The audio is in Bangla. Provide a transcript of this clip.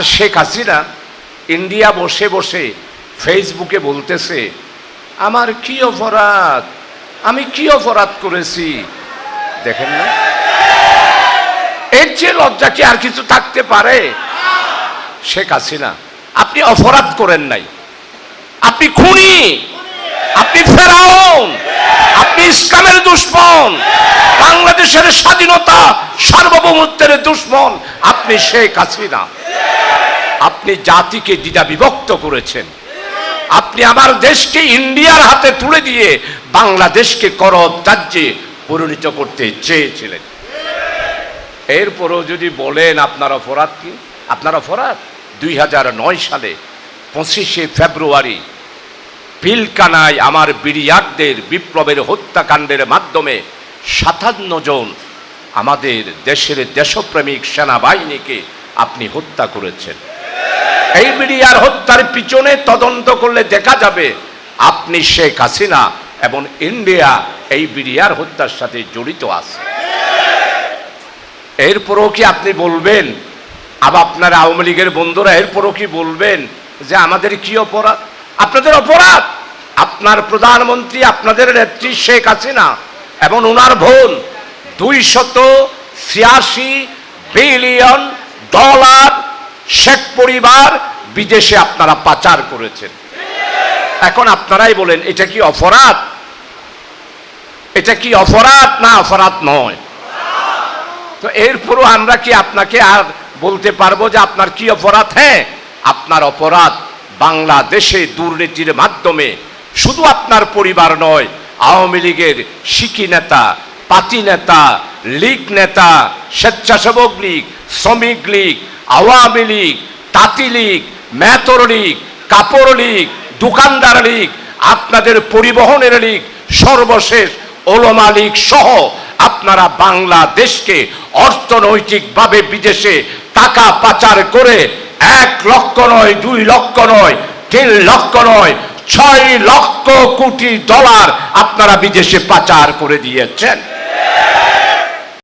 আর শেখ হাসিনা ইন্ডিয়া বসে বসে ফেসবুকে বলতেছে, আমার কি অপরাধ? আমি কি অপরাধ করেছি? দেখেন না? এর চেয়ে লজ্জা কি আর কিছু থাকতে পারে? শেখ হাসিনা, আপনি অপরাধ করেন নাই। আপনি খুনি। আপনি ফেরাউন। আপনি ইসলামের দুশ্মন। বাংলাদেশের স্বাধীনতা সার্বভৌমত্বের দুশ্মন। আপনি শেখ হাসিনা। আপনি জাতিকে দ্বিধা বিভক্ত করেছেন। আপনি আমার দেশকে ইন্ডিয়ার হাতে তুলে দিয়ে বাংলাদেশকে করদ রাজ্যে পরিণত করতে চেয়েছিলেন। এরপরও যদি বলেন, আপনার অপরাধ কি? আপনার অপরাধ? দুই হাজার নয় সালে পঁচিশে ফেব্রুয়ারি পিলকানায় আমার বিরিয়াকদের বিপ্লবের হত্যাকাণ্ডের মাধ্যমে সাতান্ন জন আমাদের দেশের দেশপ্রেমিক সেনাবাহিনীকে আপনি হত্যা করেছেন। এই বিডিআর হত্যার পিছনে তদন্ত করলে দেখা যাবে আপনি শেখ হাসিনা এবং ইন্ডিয়া এই বিডিআর হত্যার সাথে জড়িত আছে। এরপরও কি আপনি বলবেন? আবার আপনার আওয়ামী লীগের বন্ধুরা এরপরও কি বলবেন যে আমাদের কি অপরাধ? আপনাদের অপরাধ! আপনার প্রধানমন্ত্রী, আপনাদের নেত্রী শেখ হাসিনা এবং ওনার বোন দুই শত ছিয়াশি বিলিয়ন ডলার শেখ পরিবার বিদেশে আপনারা পাচার করেছেন। এখন আপনারাই বলেন, এটা কি অপরাধ? এটা কি অপরাধ? না, অপরাধ নয়। তো এরপরও আমরা কি আপনাকে আর বলতে পারব যে আপনার কি অপরাধ? হ্যাঁ আপনার অপরাধ বাংলাদেশে দুর্নীতির মাধ্যমে। শুধু আপনার পরিবার নয়, আওয়ামী লীগের শিকি নেতা, পাতি নেতা, লীগ নেতা, স্বেচ্ছাসেবক লীগ, শ্রমিক লীগ, আওয়ামী লীগ, তাঁতি লীগ মেতর লীগ কাপড় লীগ, দোকানদার লীগ, আপনাদের পরিবহনের লীগ, সর্বশেষ ওলমা লীগ সহ আপনারা বাংলাদেশকে অর্থনৈতিকভাবে বিদেশে টাকা পাচার করে এক লক্ষ নয়, দুই লক্ষ নয়, তিন লক্ষ নয়, ছয় লক্ষ কোটি ডলার আপনারা বিদেশে পাচার করে দিয়েছেন।